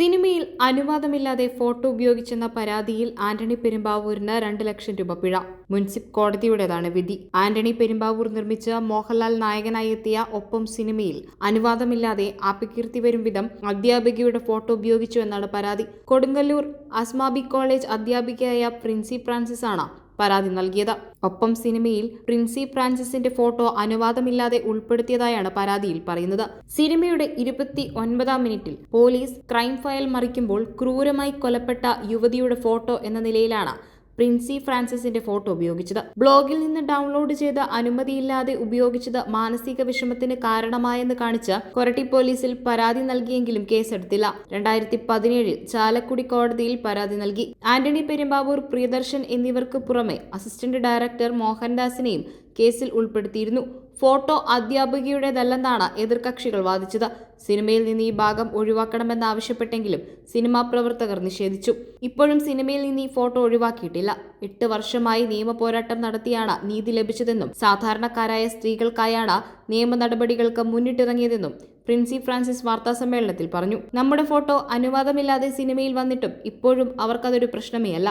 സിനിമയിൽ അനുവാദമില്ലാതെ ഫോട്ടോ ഉപയോഗിച്ചെന്ന പരാതിയിൽ ആന്റണി പെരുമ്പാവൂരിന് രണ്ട് ലക്ഷം രൂപ പിഴ. മുൻസിഫ് കോടതിയുടേതാണ് വിധി. ആന്റണി പെരുമ്പാവൂർ നിർമ്മിച്ച മോഹൻലാൽ നായകനായി എത്തിയ ഒപ്പം സിനിമയിൽ അനുവാദമില്ലാതെ അപകീർത്തി വരും വിധം അധ്യാപികയുടെ ഫോട്ടോ ഉപയോഗിച്ചു എന്നാണ് പരാതി. കൊടുങ്ങല്ലൂർ അസ്മാബി കോളേജ് അധ്യാപികയായ പ്രിൻസി ഫ്രാൻസിസ് ആണ് പരാതി നൽകിയത്. ഒപ്പം സിനിമയിൽ പ്രിൻസി ഫ്രാൻസിസിന്റെ ഫോട്ടോ അനുവാദമില്ലാതെ ഉൾപ്പെടുത്തിയതായാണ് പരാതിയിൽ പറയുന്നത്. സിനിമയുടെ ഇരുപത്തി ഒൻപതാം മിനിറ്റിൽ പോലീസ് ക്രൈം ഫയൽ മറിക്കുമ്പോൾ ക്രൂരമായി കൊലപ്പെട്ട യുവതിയുടെ ഫോട്ടോ എന്ന നിലയിലാണ് പ്രിൻസി ഫ്രാൻസിസിന്റെ ഫോട്ടോ ഉപയോഗിച്ചത്. ബ്ലോഗിൽ നിന്ന് ഡൗൺലോഡ് ചെയ്ത് അനുമതിയില്ലാതെ ഉപയോഗിച്ചത് മാനസിക വിഷമത്തിന് കാരണമായെന്ന് കാണിച്ച് കൊരട്ടി പോലീസിൽ പരാതി നൽകിയെങ്കിലും കേസെടുത്തില്ല. രണ്ടായിരത്തി പതിനേഴിൽ ചാലക്കുടി കോടതിയിൽ പരാതി നൽകി. ആന്റണി പെരുമ്പാവൂർ പ്രിയദർശൻ എന്നിവർക്ക് പുറമെ അസിസ്റ്റന്റ് ഡയറക്ടർ മോഹൻദാസിനെയും കേസിൽ ഉൾപ്പെടുത്തിയിരുന്നു. ഫോട്ടോ അധ്യാപികയുടേതല്ലെന്നാണ് എതിർകക്ഷികൾ വാദിച്ചത്. സിനിമയിൽ നിന്ന് ഈ ഭാഗം ഒഴിവാക്കണമെന്നാവശ്യപ്പെട്ടെങ്കിലും സിനിമാ പ്രവർത്തകർ നിഷേധിച്ചു. ഇപ്പോഴും സിനിമയിൽ നിന്ന് ഈ ഫോട്ടോ ഒഴിവാക്കിയിട്ടില്ല. എട്ട് വർഷമായി നിയമ പോരാട്ടം നടത്തിയാണ് നീതി ലഭിച്ചതെന്നും സാധാരണക്കാരായ സ്ത്രീകൾക്കായാണ് നിയമ നടപടികൾക്ക് മുന്നിട്ടിറങ്ങിയതെന്നും പ്രിൻസി ഫ്രാൻസിസ് വാർത്താസമ്മേളനത്തിൽ പറഞ്ഞു. നമ്മുടെ ഫോട്ടോ അനുവാദമില്ലാതെ സിനിമയിൽ വന്നിട്ടും ഇപ്പോഴും അവർക്കതൊരു പ്രശ്നമേ അല്ല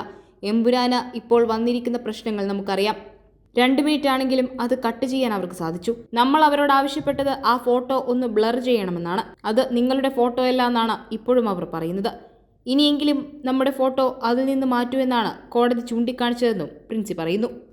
എമ്പുരാന് ഇപ്പോൾ വന്നിരിക്കുന്ന പ്രശ്നങ്ങൾ നമുക്കറിയാം. രണ്ട് മിനിറ്റ് ആണെങ്കിലും അത് കട്ട് ചെയ്യാൻ അവർക്ക് സാധിച്ചു. നമ്മൾ അവരോട് ആവശ്യപ്പെട്ടത് ആ ഫോട്ടോ ഒന്ന് ബ്ലർ ചെയ്യണമെന്നാണ്. അത് നിങ്ങളുടെ ഫോട്ടോ അല്ല എന്നാണ് ഇപ്പോഴും അവർ പറയുന്നത്. ഇനിയെങ്കിലും നമ്മുടെ ഫോട്ടോ അതിൽ നിന്ന് മാറ്റൂ എന്നാണ് കോടതി ചൂണ്ടിക്കാണിച്ചതെന്നും പ്രിൻസി പറയുന്നു.